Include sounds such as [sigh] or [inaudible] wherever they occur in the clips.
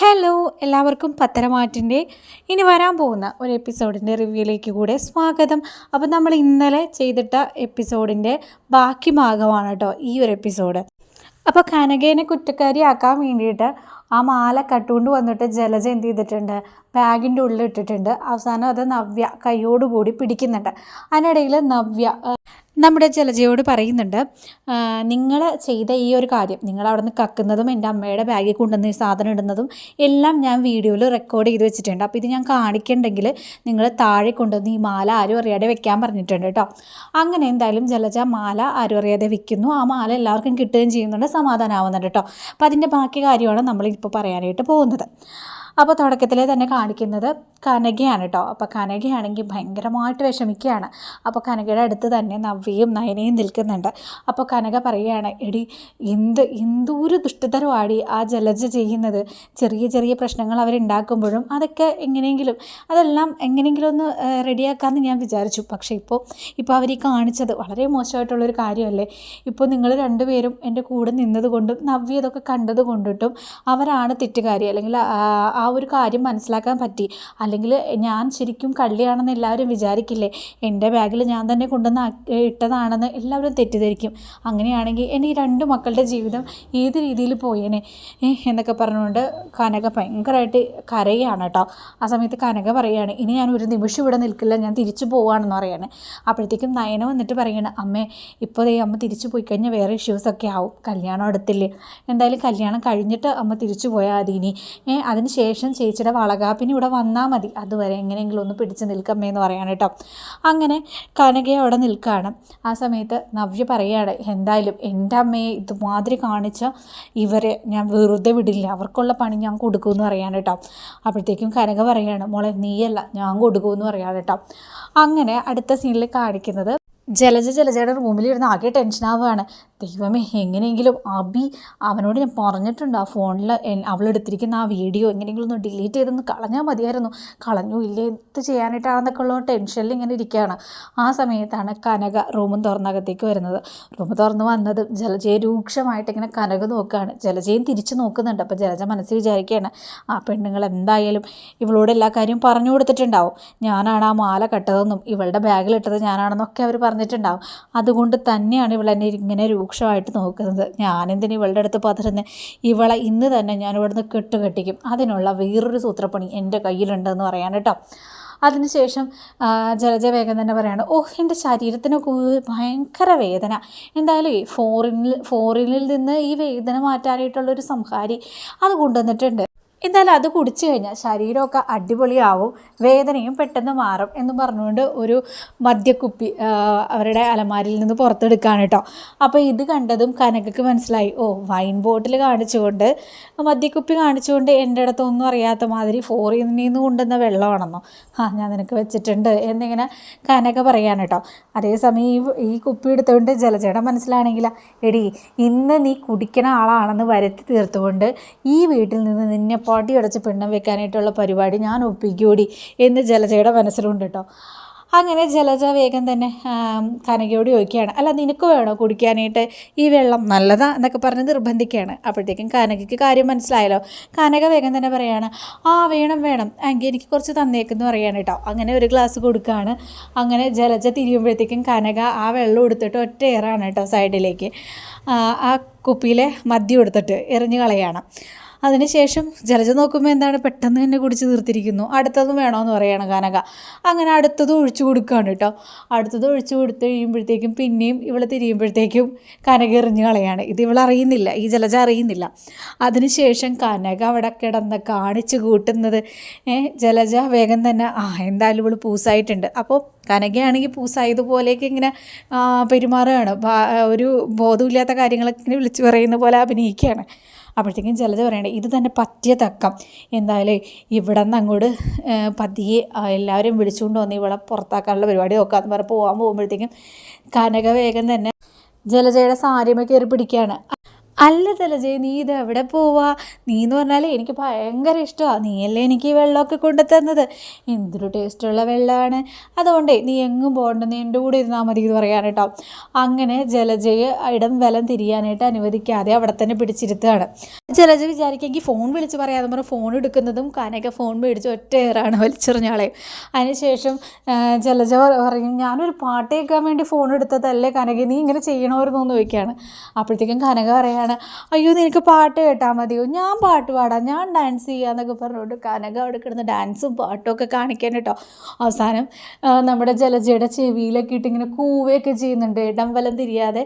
Hello എല്ലാവർക്കും പത്തരമാറ്റിന്റെ ഇനി വരാൻ പോകുന്ന ഒരു എപ്പിസോഡിന്റെ റിവ്യൂയിലേക്ക് കൂടെ സ്വാഗതം. അപ്പോൾ നമ്മൾ ഇന്നലെ ചെയ്തിട്ട എപ്പിസോഡിന്റെ ബാക്കി ഭാഗമാണ് കേട്ടോ ഈ ഒരു എപ്പിസോഡ്. അപ്പോൾ കനകേനെ കുറ്റക്കാരിയാക്കാൻ വേണ്ടിയിട്ട് ആ മാല കട്ടുകൊണ്ട് വന്നിട്ട് ജലജ എന്ത് ചെയ്തിട്ടുണ്ട്? ബാഗിന്റെ ഉള്ളിൽ ഇട്ടിട്ടുണ്ട്. അവസാനം അത് നവ്യ കൈയോടുകൂടി പിടിക്കുന്നുണ്ട്. അതിനിടയിൽ നവ്യ നമ്മുടെ ജലജയോട് പറയുന്നുണ്ട് നിങ്ങൾ ചെയ്ത ഈ ഒരു കാര്യം നിങ്ങൾ അവിടെ നിന്ന് കക്കുന്നതും എന്റെ അമ്മയുടെ ബാഗിൽ കൊണ്ടുവന്ന് സാധനം ഇടുന്നതും എല്ലാം ഞാൻ വീഡിയോയിൽ റെക്കോർഡ് ചെയ്ത് വെച്ചിട്ടുണ്ട്. അപ്പോൾ ഇത് ഞാൻ കാണിക്കണ്ടെങ്കിൽ നിങ്ങൾ താഴെ കൊണ്ടുവന്ന് ഈ മാല ആരും അറിയാതെ വെക്കാൻ പറഞ്ഞിട്ടുണ്ട് കേട്ടോ. അങ്ങനെ എന്തായാലും ജലജ മാല ആരും അറിയാതെ വെക്കുന്നു. ആ മാല എല്ലാവർക്കും കിട്ടുകയും ചെയ്യുന്നുണ്ട് സമാധാനമാവുന്നുണ്ട് കേട്ടോ. അപ്പോൾ അതിന്റെ ബാക്കി കാര്യമാണ് നമ്മളിപ്പോൾ പറയാനായിട്ട് പോകുന്നത്. അപ്പോൾ തുടക്കത്തിലേ തന്നെ കാണിക്കുന്നത് കനകയാണ് കേട്ടോ അപ്പോൾ കനകയാണെങ്കിൽ ഭയങ്കരമായിട്ട് വിഷമിക്കുകയാണ്. അപ്പോൾ കനകയുടെ അടുത്ത് തന്നെ നവ്യയും നയനയും നിൽക്കുന്നുണ്ട്. അപ്പോൾ കനക പറയുകയാണ് എടി എന്ത് എന്തൊരു ദുഷ്ടതരമാടി ആ ജലജ ചെയ്യുന്നത്? ചെറിയ ചെറിയ പ്രശ്നങ്ങൾ അവരുണ്ടാക്കുമ്പോഴും അതൊക്കെ എങ്ങനെയെങ്കിലും അതെല്ലാം എങ്ങനെയെങ്കിലും ഒന്ന് റെഡിയാക്കാമെന്ന് ഞാൻ വിചാരിച്ചു. പക്ഷേ ഇപ്പോൾ ഇപ്പോൾ അവർ ഈ കാണിച്ചത് വളരെ മോശമായിട്ടുള്ളൊരു കാര്യമല്ലേ? ഇപ്പോൾ നിങ്ങൾ രണ്ടുപേരും എന്റെ കൂടെ നിന്നതുകൊണ്ടും നവ്യ ഇതൊക്കെ കണ്ടത് കൊണ്ടിട്ടും അവരാണ് തെറ്റുകാരി. അല്ലെങ്കിൽ ആ ഒരു കാര്യം മനസ്സിലാക്കാൻ പറ്റി. അല്ലെങ്കിൽ ഞാൻ ശരിക്കും കള്ളിയാണെന്ന് എല്ലാവരും വിചാരിക്കില്ലേ? എന്റെ ബാഗിൽ ഞാൻ തന്നെ കൊണ്ടുവന്ന് ഇട്ടതാണെന്ന് എല്ലാവരും തെറ്റിദ്ധരിക്കും. അങ്ങനെയാണെങ്കിൽ എന്റെ ഈ രണ്ട് മക്കളുടെ ജീവിതം ഏത് രീതിയിൽ പോയേനെ? എന്നൊക്കെ പറഞ്ഞുകൊണ്ട് കനക ഭയങ്കരമായിട്ട് കരയാണ് കേട്ടോ. ആ സമയത്ത് കനക പറയുകയാണ് ഇനി ഞാൻ ഒരു നിമിഷം ഇവിടെ നിൽക്കില്ല ഞാൻ തിരിച്ചു പോവാണെന്ന് പറയാണ് അപ്പോഴത്തേക്കും നയന വന്നിട്ട് പറയുകയാണ് അമ്മേ ഇപ്പോൾ ദേ അമ്മ തിരിച്ചു പോയി കഴിഞ്ഞാൽ വേറെ ഇഷ്യൂസൊക്കെ ആവും. കല്യാണം അടുത്തില്ലേ? എന്തായാലും കല്യാണം കഴിഞ്ഞിട്ട് അമ്മ തിരിച്ചു പോയാൽ മതി ഇനി. അതിന് ശേഷം ചേച്ചിയുടെ വളകാപ്പിന് ഇവിടെ വന്നാൽ മതി. അതുവരെ എങ്ങനെയെങ്കിലും ഒന്ന് പിടിച്ച് നിൽക്കമ്മേ എന്ന് പറയാണ് കേട്ടോ. അങ്ങനെ കനക അവിടെ നിൽക്കുകയാണ് ആ സമയത്ത് നവ്യ പറയുകയാണ് എന്തായാലും എന്റെ അമ്മയെ ഇതുമാതിരി കാണിച്ച ഇവരെ ഞാൻ വെറുതെ വിടില്ല. അവർക്കുള്ള പണി ഞാൻ കൊടുക്കുമെന്ന് പറയാൻ കേട്ടോ. അപ്പോഴത്തേക്കും കനക പറയുകയാണ് മോളെ നീയല്ല ഞാൻ കൊടുക്കുമെന്ന് പറയാൻ കേട്ടോ. അങ്ങനെ അടുത്ത സീനിൽ കാണിക്കുന്നത് ജലജ ജലജയുടെ റൂമിലിരുന്ന് ആകെ ടെൻഷനാവുകയാണ് ദൈവമേ എങ്ങനെയെങ്കിലും അബി അവനോട് ഞാൻ പറഞ്ഞിട്ടുണ്ട് ആ ഫോണിൽ അവളെടുത്തിരിക്കുന്ന ആ വീഡിയോ എങ്ങനെയെങ്കിലും ഒന്ന് ഡിലീറ്റ് ചെയ്തൊന്ന് കളഞ്ഞാൽ മതിയായിരുന്നു. കളഞ്ഞു ഇല്ലേ എന്ത് ചെയ്യാനായിട്ടാണെന്നൊക്കെ ഉള്ള ടെൻഷനിൽ ഇങ്ങനെ ഇരിക്കുകയാണ്. ആ സമയത്താണ് കനക റൂമും തുറന്നകത്തേക്ക് വരുന്നത്. റൂം തുറന്ന് വന്നത് ജലജയെ രൂക്ഷമായിട്ട് ഇങ്ങനെ കനക നോക്കുകയാണ്. ജലജയും തിരിച്ചു നോക്കുന്നുണ്ട്. അപ്പോൾ ജലജ മനസ്സിൽ വിചാരിക്കുകയാണ് ആ പെണ്ണുങ്ങൾ എന്തായാലും ഇവളോട് എല്ലാ കാര്യവും പറഞ്ഞു കൊടുത്തിട്ടുണ്ടാവും. ഞാനാണ് ആ മാല കട്ടതെന്നും ഇവളുടെ ബാഗിലിട്ടത് ഞാനാണെന്നൊക്കെ അവർ പറഞ്ഞിട്ടുണ്ടാവും. അതുകൊണ്ട് തന്നെയാണ് ഇവളെന്നെ ഇങ്ങനെ രൂക്ഷമായിട്ട് നോക്കുന്നത്. ഞാനെന്തിന് ഇവളുടെ അടുത്ത് പതറുന്നത് ഇവളെ ഇന്ന് തന്നെ ഞാൻ ഇവിടുന്ന് കെട്ടുകെട്ടിക്കും. അതിനുള്ള വേറൊരു സൂത്രപ്പണി എന്റെ കയ്യിലുണ്ടെന്ന് പറയാൻ കേട്ടോ. അതിനുശേഷം ജലജ വേഗം തന്നെ പറയാണ് ഓ എന്റെ ശരീരത്തിനൊക്കെ ഭയങ്കര വേദന. എന്തായാലും ഫോറിനിൽ ഫോറിനിൽ നിന്ന് ഈ വേദന മാറ്റാനായിട്ടുള്ളൊരു സംഹാരി അത് കൊണ്ടുവന്നിട്ടുണ്ട്. എന്തായാലും അത് കുടിച്ചു കഴിഞ്ഞാൽ ശരീരമൊക്കെ അടിപൊളിയാവും വേദനയും പെട്ടെന്ന് മാറും എന്ന് പറഞ്ഞുകൊണ്ട് ഒരു മദ്യക്കുപ്പി അവരുടെ അലമാരിയിൽ നിന്ന് പുറത്തെടുക്കുകയാണ് കേട്ടോ. അപ്പോൾ ഇത് കണ്ടതും കനകക്ക് മനസ്സിലായി ഓ വൈൻ ബോട്ടിൽ കാണിച്ചുകൊണ്ട് മദ്യക്കുപ്പി കാണിച്ചുകൊണ്ട് എന്റെ അടുത്തൊന്നും അറിയാത്ത മാതിരി ഫോറിൽ നിന്ന് കൊണ്ടുവന്ന വെള്ളമാണെന്നോ. ആ ഞാൻ നിനക്ക് വെച്ചിട്ടുണ്ട് എന്നിങ്ങനെ കനക പറയാണ് കേട്ടോ. അതേസമയം ഈ ഈ കുപ്പി എടുത്തുകൊണ്ട് ജലജയുടെ മനസ്സിലാണെങ്കിൽ എടി ഇന്ന് നീ കുടിക്കണ ആളാണെന്ന് വരുത്തി തീർത്തുകൊണ്ട് ഈ വീട്ടിൽ നിന്ന് നിന്നെ പൊടി അടച്ച് പിണ്ണം വെക്കാനായിട്ടുള്ള പരിപാടി ഞാൻ ഒപ്പിക്കൂടി എന്ന് ജലജയുടെ മനസ്സിലുണ്ട് കേട്ടോ. അങ്ങനെ ജലജ വേഗം തന്നെ കനകയോട് ചോദിക്കുകയാണ് അല്ല നിനക്ക് വേണോ കുടിക്കാനായിട്ട് ഈ വെള്ളം? നല്ലതാ എന്നൊക്കെ പറഞ്ഞ് നിർബന്ധിക്കുകയാണ്. അപ്പോഴത്തേക്കും കനകയ്ക്ക് കാര്യം മനസ്സിലായല്ലോ. കനക വേഗം തന്നെ പറയുകയാണ് ആ വേണം വേണം. എങ്കിൽ എനിക്ക് കുറച്ച് തന്നേക്കെന്ന് പറയാണ് കേട്ടോ. അങ്ങനെ ഒരു ഗ്ലാസ് കൊടുക്കുകയാണ് അങ്ങനെ ജലജ തിരിയുമ്പോഴത്തേക്കും കനക ആ വെള്ളം എടുത്തിട്ട് ഒറ്റ ഏറാണ് കേട്ടോ സൈഡിലേക്ക്. ആ കുപ്പിയിലെ മദ്യം എടുത്തിട്ട് എറിഞ്ഞു കളയാണ്. അതിനുശേഷം ജലജ നോക്കുമ്പോൾ എന്താണ്? പെട്ടെന്ന് തന്നെ കുടിച്ച് തീർത്തിരിക്കുന്നു. അടുത്തതും വേണമെന്ന് പറയണം കനക അങ്ങനെ അടുത്തതും ഒഴിച്ചു കൊടുക്കുകയാണ് കേട്ടോ. അടുത്തത് ഒഴിച്ചു കൊടുത്ത് കഴിയുമ്പോഴത്തേക്കും പിന്നെയും ഇവൾ തിരിയുമ്പോഴത്തേക്കും കനക എറിഞ്ഞ് കളയാണ്. ഇത് ഇവൾ അറിയുന്നില്ല. ഈ ജലജ അറിയുന്നില്ല. അതിനുശേഷം കനക അവിടെ കിടന്ന് കാണിച്ചു കൂട്ടുന്നത് ജലജ വേഗം തന്നെ. ആ എന്തായാലും ഇവൾ പൂസായിട്ടുണ്ട്. അപ്പോൾ കനകയാണെങ്കിൽ പൂസായതുപോലെയൊക്കെ ഇങ്ങനെ പെരുമാറുകയാണ്. ഒരു ബോധമില്ലാത്ത കാര്യങ്ങളൊക്കെ ഇങ്ങനെ വിളിച്ചു പറയുന്ന പോലെ അഭിനയിക്കുകയാണ്. അപ്പോഴത്തേക്കും ചിലത് പറയണേ ഇത് തന്നെ പറ്റിയ തക്കം. എന്തായാലും ഇവിടെ നിന്ന് അങ്ങോട്ട് പതിയെ എല്ലാവരും വിളിച്ചുകൊണ്ട് വന്ന് ഇവളെ പുറത്താക്കാനുള്ള പരിപാടി നോക്കാമെന്ന് പറഞ്ഞ് പോകാൻ പോകുമ്പോഴത്തേക്കും കനക വേഗം തന്നെ ജലജയുടെ സാരിമ കയറി പിടിക്കുകയാണ്. അല്ല തലജയ് നീ ഇത് എവിടെ പോവാ? നീ എന്ന് പറഞ്ഞാൽ എനിക്ക് ഭയങ്കര ഇഷ്ടമാണ് നീയല്ലേ എനിക്ക് ഈ വെള്ളമൊക്കെ കൊണ്ടു തന്നത്? എന്തൊരു ടേസ്റ്റുള്ള വെള്ളമാണ് അതുകൊണ്ടേ നീ എങ്ങും പോകണ്ട നീ എന്റെ കൂടെ ഇരുന്നാൽ മതി എന്ന് പറയാൻ കേട്ടോ. അങ്ങനെ ജലജയെ ഇടം വലം തിരിയാനായിട്ട് അനുവദിക്കാതെ അവിടെ തന്നെ പിടിച്ചിരുത്തുകയാണ്. ജലജ വിചാരിക്കെങ്കിൽ ഫോൺ വിളിച്ച് പറയാതെ പറഞ്ഞാൽ ഫോൺ എടുക്കുന്നതും കാനൊക്കെ ഫോൺ മേടിച്ച് ഒറ്റ ഏറാണ് വലിച്ചെറിഞ്ഞാളെ അതിനുശേഷം ജലജ പറയും ഞാനൊരു പാട്ട് കേൾക്കാൻ വേണ്ടി ഫോൺ എടുത്തതല്ലേ കനക? നീ ഇങ്ങനെ ചെയ്യണമായിരുന്നു? എന്ന് ചോദിക്കുകയാണ്. അപ്പോഴത്തേക്കും കനക പറയാണ് അയ്യോ നിനക്ക് പാട്ട് കേട്ടാൽ മതിയോ? ഞാൻ പാട്ട് പാടാം ഞാൻ ഡാൻസ് ചെയ്യാന്നൊക്കെ പറഞ്ഞുകൊണ്ട് കനക അവിടെ കിടന്ന് ഡാൻസും പാട്ടും ഒക്കെ കാണിക്കാൻ കേട്ടോ. അവസാനം നമ്മുടെ ജലജയുടെ ചെവിയിലൊക്കെ ഇട്ട് ഇങ്ങനെ കൂവയൊക്കെ ചെയ്യുന്നുണ്ട്. ഇടം വലം തിരിയാതെ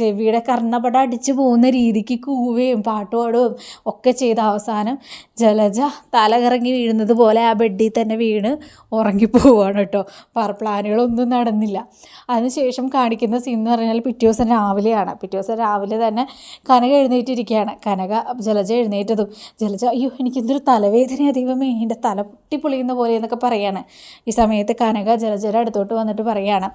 ചെവിയുടെ കർണപട അടിച്ചു പോകുന്ന രീതിക്ക് കൂവയും പാട്ടുപാടും ഒക്കെ ചെയ്ത അവസാനം ജലജ തലകറങ്ങി വീഴുന്നത് പോലെ ആ ബെഡിൽ തന്നെ വീണ് ഉറങ്ങിപ്പോവാണ് കേട്ടോ. പ്ലാനുകളൊന്നും നടന്നില്ല. അതിനുശേഷം കാണിക്കുന്ന സീൻ എന്ന് പറഞ്ഞാൽ പിറ്റേ ദിവസം രാവിലെയാണ്. പിറ്റേ ദിവസം രാവിലെ തന്നെ കനക എഴുന്നേറ്റിരിക്കുകയാണ്. കനക ജലജ എഴുന്നേറ്റതും. ജലജ അയ്യോ എനിക്ക് എന്തൊരു തലവേദന ദൈവമേ എന്റെ തല പൊട്ടിപ്പൊളിയുന്ന പോലെ എന്നൊക്കെ പറയാണ്. ഈ സമയത്ത് കനക ജലജയുടെ അടുത്തോട്ട് വന്നിട്ട് പറയാണ്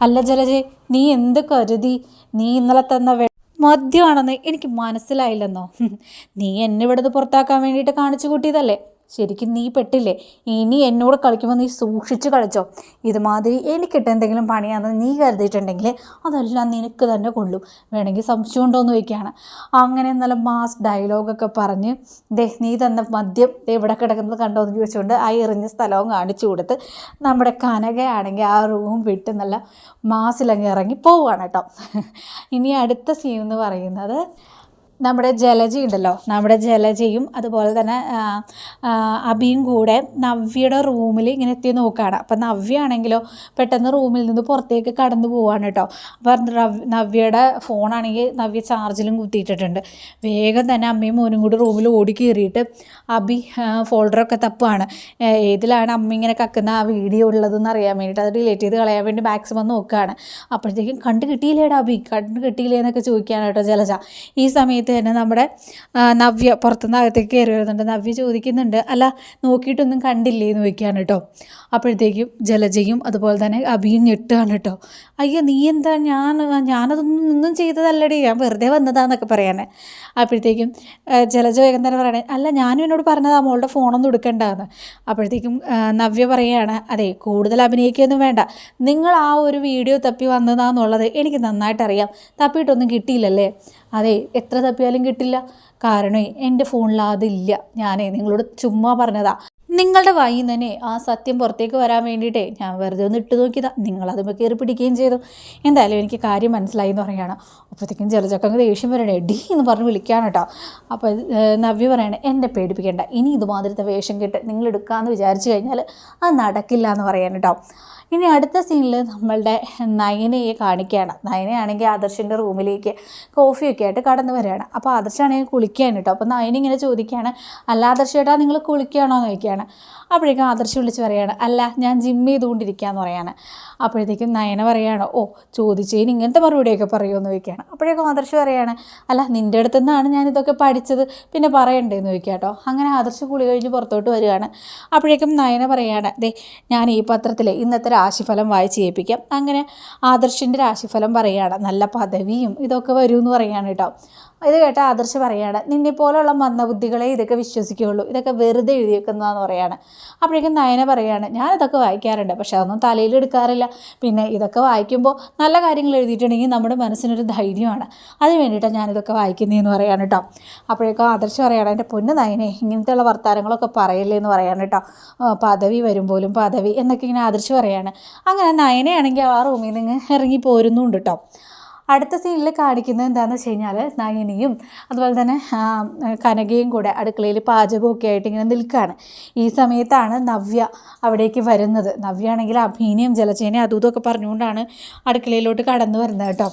അല്ല ജലജെ നീ എന്ത് കരുതി? നീ ഇന്നലെ തന്ന മദ്യമാണെന്ന് എനിക്ക് മനസ്സിലായില്ലെന്നോ? [laughs] നീ എന്നെ ഇവിടുന്ന് പുറത്താക്കാൻ വേണ്ടിയിട്ട് കാണിച്ചു കൂട്ടിയതല്ലേ? ശരിക്കും നീ പെട്ടില്ലേ? ഇനി എന്നോട് കളിക്കുമ്പോൾ നീ സൂക്ഷിച്ച് കളിച്ചോ. ഇതുമാതിരി എനിക്കിട്ട് എന്തെങ്കിലും പണിയാണെന്ന് നീ കരുതിയിട്ടുണ്ടെങ്കിൽ അതെല്ലാം നിനക്ക് തന്നെ കൊള്ളും. വേണമെങ്കിൽ സംശയം ഉണ്ടോയെന്ന് ചോദിക്കുകയാണ്. അങ്ങനെ നല്ല മാസ് ഡയലോഗൊക്കെ പറഞ്ഞ് ദേ നീ തന്നെ മദ്യം എവിടെ കിടക്കുന്നത് കണ്ടോ എന്ന് ചോദിച്ചുകൊണ്ട് ആ എറിഞ്ഞ സ്ഥലവും കാണിച്ചു കൊടുത്ത് നമ്മുടെ കനകയാണെങ്കിൽ ആ റൂം വിട്ട് നല്ല മാസിലങ്ങ് ഇറങ്ങി പോവുകയാണ് കേട്ടോ. ഇനി അടുത്ത സീൻ എന്ന് പറയുന്നത് നമ്മുടെ ജലജി ഉണ്ടല്ലോ നമ്മുടെ ജലജയും അതുപോലെ തന്നെ അബിയും കൂടെ നവ്യയുടെ റൂമിൽ ഇങ്ങനെ എത്തി നോക്കുകയാണ് അപ്പം നവ്യ ആണെങ്കിലോ പെട്ടെന്ന് റൂമിൽ നിന്ന് പുറത്തേക്ക് കടന്നു പോവാണ് കേട്ടോ. അപ്പം നവ്യയുടെ ഫോണാണെങ്കിൽ നവ്യ ചാർജിലും കുത്തിയിട്ടിട്ടുണ്ട്. വേഗം തന്നെ അമ്മയും മോനും കൂടി റൂമിൽ ഓടി കയറിയിട്ട് അബി ഫോൾഡറൊക്കെ തപ്പുകയാണ് ഏതിലാണ് അമ്മ ഇങ്ങനെ കക്കുന്ന ആ വീഡിയോ ഉള്ളതെന്ന് അറിയാൻ വേണ്ടിയിട്ട് അത് ഡിലേറ്റ് ചെയ്ത് കളയാൻ വേണ്ടി മാക്സിമം നോക്കുകയാണ് അപ്പോഴത്തേക്കും കണ്ടു കിട്ടിയില്ലേടാ അബി? കണ്ടു കിട്ടിയില്ലേ എന്നൊക്കെ ചോദിക്കുകയാണ് കേട്ടോ ജലജ. ഈ സമയത്ത് സമയത്ത് തന്നെ നമ്മുടെ നവ്യ പുറത്തുനിന്ന് അകത്തേക്ക് കയറി വരുന്നുണ്ട്. നവ്യ ചോദിക്കുന്നുണ്ട് അല്ല നോക്കിയിട്ടൊന്നും കണ്ടില്ലേ എന്ന് ചോദിക്കുകയാണ് കേട്ടോ അപ്പോഴത്തേക്കും ജലജയും അതുപോലെ തന്നെ അഭിയും ഞെട്ടുകയാണ് കേട്ടോ അയ്യോ നീ എന്താ? ഞാൻ ഞാനതൊന്നും ഒന്നും ചെയ്തതല്ലടി. ഞാൻ വെറുതെ വന്നതാന്നൊക്കെ പറയാനേ അപ്പോഴത്തേക്കും ജലജ വേഗം തന്നെ പറയണേ അല്ല ഞാനും എന്നോട് പറഞ്ഞതാ മോളുടെ ഫോണൊന്നും എടുക്കണ്ടെന്ന്. അപ്പോഴത്തേക്കും നവ്യ പറയുകയാണ് അതെ കൂടുതൽ അഭിനയിക്കുകയൊന്നും വേണ്ട. നിങ്ങൾ ആ ഒരു വീഡിയോ തപ്പി വന്നതാന്നുള്ളത് എനിക്ക് നന്നായിട്ടറിയാം. തപ്പിയിട്ടൊന്നും കിട്ടിയില്ലല്ലേ? അതെ എത്ര തപ്പിയാലും കിട്ടില്ല. കാരണം എന്റെ ഫോണിൽ അതില്ല. ഞാനേ നിങ്ങളോട് ചുമ്മാ പറഞ്ഞതാ. നിങ്ങളുടെ നിന്ന് തന്നെ ആ സത്യം പുറത്തേക്ക് വരാൻ വേണ്ടിയിട്ടേ ഞാൻ വെറുതെ ഒന്ന് ഇട്ട് നോക്കിയതാ. നിങ്ങളത് കയറി പിടിക്കുകയും ചെയ്തു. എന്തായാലും എനിക്ക് കാര്യം മനസ്സിലായി എന്ന് പറയുകയാണ്. അപ്പോഴത്തേക്കും ചെറുചക്കങ്ങ് ദേഷ്യം വരണേ. ഡി എന്ന് പറഞ്ഞ് വിളിക്കുകയാണ് കേട്ടോ. അപ്പോൾ നവ്യ പറയണേ എന്നെ പേടിപ്പിക്കേണ്ട. ഇനി ഇതുമാതിരത്തെ വേഷം കെട്ട് നിങ്ങൾ എടുക്കാമെന്ന് വിചാരിച്ചു കഴിഞ്ഞാൽ അത് നടക്കില്ല എന്ന് പറയാൻ കേട്ടോ. ഇനി അടുത്ത സീനിൽ നമ്മളുടെ നയനയെ കാണിക്കുകയാണ്. നയനയാണെങ്കിൽ ആദർശിന്റെ റൂമിലേക്ക് കോഫിയൊക്കെ ആയിട്ട് കടന്നു വരികയാണ്. അപ്പോൾ ആദർശാണെങ്കിൽ കുളിക്കാൻ കേട്ടോ അപ്പോൾ നയന ഇങ്ങനെ ചോദിക്കുകയാണ് അല്ല ആദർശേട്ടാ നിങ്ങൾ കുളിക്കുകയാണോ? എന്ന് ചോദിക്കുകയാണ്. അപ്പോഴേക്കും ആദർശ് വിളിച്ച് പറയുകയാണ് അല്ല ഞാൻ ജിം ചെയ്തുകൊണ്ടിരിക്കുകയെന്ന് പറയുകയാണ് അപ്പോഴത്തേക്കും നയന പറയുകയാണ് ഓ ചോദിച്ചതിന് ഇങ്ങനത്തെ മറുപടിയൊക്കെ പറയുമെന്ന് ചോദിക്കുകയാണ്. അപ്പോഴേക്കും ആദർശ് പറയുകയാണ് അല്ല നിന്റെ അടുത്തു നിന്നാണ് ഞാനിതൊക്കെ പഠിച്ചത്. പിന്നെ പറയണ്ടേന്ന് ചോദിക്കുക കേട്ടോ അങ്ങനെ ആദർശ് കുളി കഴിഞ്ഞ് പുറത്തോട്ട് വരികയാണ്. അപ്പോഴേക്കും നയന പറയുകയാണ് ദേ ഞാൻ ഈ പത്രത്തിൽ ഇന്നത്തെ രാശിഫലം വായിച്ച് ഏൽപ്പിക്കാം. അങ്ങനെ ആദർശിന്റെ രാശിഫലം പറയുകയാണ്. നല്ല പദവിയും ഇതൊക്കെ വരുമെന്ന് പറയുകയാണ് കേട്ടോ. ഇത് കേട്ട ആദർശ് പറയാണ് നിന്നെ പോലുള്ള മന്ദബുദ്ധികളെ ഇതൊക്കെ വിശ്വസിക്കുകയുള്ളൂ. ഇതൊക്കെ വെറുതെ എഴുതിയേക്കുന്നതെന്ന് പറയാണ് അപ്പോഴേക്കും നയന പറയാണ് ഞാനിതൊക്കെ വായിക്കാറുണ്ട് പക്ഷെ അതൊന്നും തലയിൽ എടുക്കാറില്ല. പിന്നെ ഇതൊക്കെ വായിക്കുമ്പോൾ നല്ല കാര്യങ്ങൾ എഴുതിയിട്ടുണ്ടെങ്കിൽ നമ്മുടെ മനസ്സിനൊരു ധൈര്യമാണ്. അതിന് വേണ്ടിയിട്ടാണ് ഞാനിതൊക്കെ വായിക്കുന്നതെന്ന് പറയാണ് കേട്ടോ. അപ്പോഴേക്കും ആദർശ് പറയാണ് എന്റെ പൊന്ന് നയനെ ഇങ്ങനത്തെയുള്ള വർത്താനങ്ങളൊക്കെ പറയല്ലേ എന്ന് പറയാണ് കേട്ടോ പദവി വരുമ്പോലും പദവി. എന്നൊക്കെ ഇങ്ങനെ ആദർശ് പറയാണ് അങ്ങനെ നയനയാണെങ്കിൽ ആ റൂമിൽ നിന്ന് ഇറങ്ങി പോരുന്നുണ്ട് കേട്ടോ അടുത്ത സീനിൽ കാണിക്കുന്നത് എന്താണെന്ന് വെച്ച് കഴിഞ്ഞാൽ നയനിയും അതുപോലെ തന്നെ കനകയും കൂടെ അടുക്കളയിൽ പാചകമൊക്കെ ആയിട്ട് ഇങ്ങനെ നിൽക്കുകയാണ് ഈ സമയത്താണ് നവ്യ അവിടേക്ക് വരുന്നത്. നവ്യ ആണെങ്കിൽ അഭിനയം ജലചേനയും അതും ഇതൊക്കെ പറഞ്ഞുകൊണ്ടാണ് അടുക്കളയിലോട്ട് കടന്നു വരുന്നത് കേട്ടോ.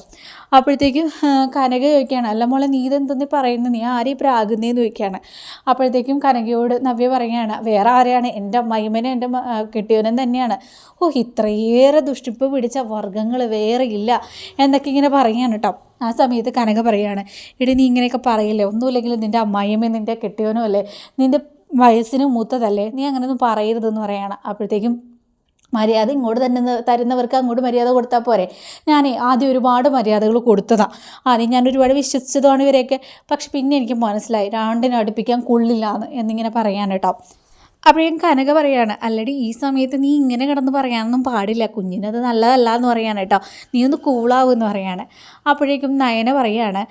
അപ്പോഴത്തേക്കും കനക ചോദിക്കുകയാണ് അല്ല മോളെ നീ ഇതെന്തെന്ന് പറയുന്നത് നീ ആരെയും പ്രാകുന്നതെന്ന് ചോദിക്കുകയാണ്. അപ്പോഴത്തേക്കും കനകയോട് നവ്യ പറയുകയാണ് വേറെ ആരെയാണ്? എന്റെ മൈമനെ എന്റെ കെട്ടിയവനും തന്നെയാണ്. ഓ ഇത്രയേറെ ദുഷ്ടിപ്പ് പിടിച്ച വർഗങ്ങൾ വേറെ ഇല്ല എന്നൊക്കെ ഇങ്ങനെ പറയുകയാണ് കേട്ടോ ആ സമയത്ത് കനക പറയുകയാണ് ഇടി നീ ഇങ്ങനെയൊക്കെ പറയില്ലേ? ഒന്നുമില്ലെങ്കിലും നിന്റെ അമ്മായിയമ്മയും നിന്റെ കെട്ടിയവനും അല്ലേ? നിന്റെ വയസ്സിന് മൂത്തതല്ലേ? നീ അങ്ങനെയൊന്നും പറയരുതെന്ന് പറയുകയാണ് അപ്പോഴത്തേക്കും മര്യാദ ഇങ്ങോട്ട് തന്നെ തരുന്നവർക്ക് അങ്ങോട്ട് മര്യാദ കൊടുത്താൽ പോരെ. ഞാൻ ആദ്യം ഒരുപാട് മര്യാദകൾ കൊടുത്തതാണ് ആദ്യം ഞാൻ ഒരുപാട് വിശ്വസിച്ചതാണ് ഇവരെയൊക്കെ. പക്ഷെ പിന്നെ എനിക്ക് മനസ്സിലായി രാണ്ടിനെ അടുപ്പിക്കാൻ കൊള്ളില്ല എന്ന് എന്നിങ്ങനെ പറയാൻ കേട്ടോ അപ്പോഴേക്കും കനക പറയാണ് അല്ലടി ഈ സമയത്ത് നീ ഇങ്ങനെ കിടന്ന് പറയാനൊന്നും പാടില്ല. കുഞ്ഞിനത് നല്ലതല്ല എന്ന് പറയാണ് കേട്ടോ. നീ ഒന്ന് കൂളാവും എന്ന് പറയാണ്. അപ്പോഴേക്കും നയന പറയാണ്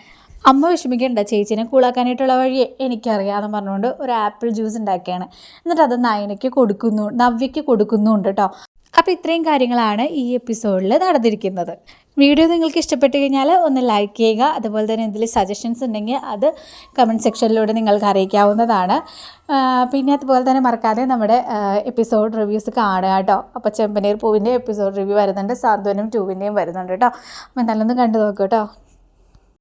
അമ്മ വിഷമിക്കണ്ട. ചേച്ചീനെ കൂളാക്കാനായിട്ടുള്ള വഴി എനിക്കറിയാമെന്ന് പറഞ്ഞുകൊണ്ട് ഒരു ആപ്പിൾ ജ്യൂസ് ഉണ്ടാക്കിയാണ്. എന്നിട്ട് അത് നയനയ്ക്ക് കൊടുക്കുന്നു നവ്യയ്ക്ക് കൊടുക്കുന്നുണ്ട് കേട്ടോ. അപ്പോൾ ഇത്രയും കാര്യങ്ങളാണ് ഈ എപ്പിസോഡിൽ നടന്നിരിക്കുന്നത്. വീഡിയോ നിങ്ങൾക്ക് ഇഷ്ടപ്പെട്ട് കഴിഞ്ഞാൽ ഒന്ന് ലൈക്ക് ചെയ്യുക. അതുപോലെ തന്നെ എന്തെങ്കിലും സജഷൻസ് ഉണ്ടെങ്കിൽ അത് കമന്റ് സെക്ഷനിലൂടെ നിങ്ങൾക്ക് അറിയിക്കാവുന്നതാണ്. പിന്നെ അതുപോലെ തന്നെ മറക്കാതെ നമ്മുടെ എപ്പിസോഡ് റിവ്യൂസ് കാണുക കേട്ടോ. അപ്പോൾ ചെമ്പനീർ പൂവിന്റെ എപ്പിസോഡ് റിവ്യൂ വരുന്നുണ്ട് സാന്ത്വനം ടൂവിന്റെയും വരുന്നുണ്ട് കേട്ടോ. അപ്പോൾ നല്ലൊന്ന് കണ്ടു നോക്കൂ കേട്ടോ.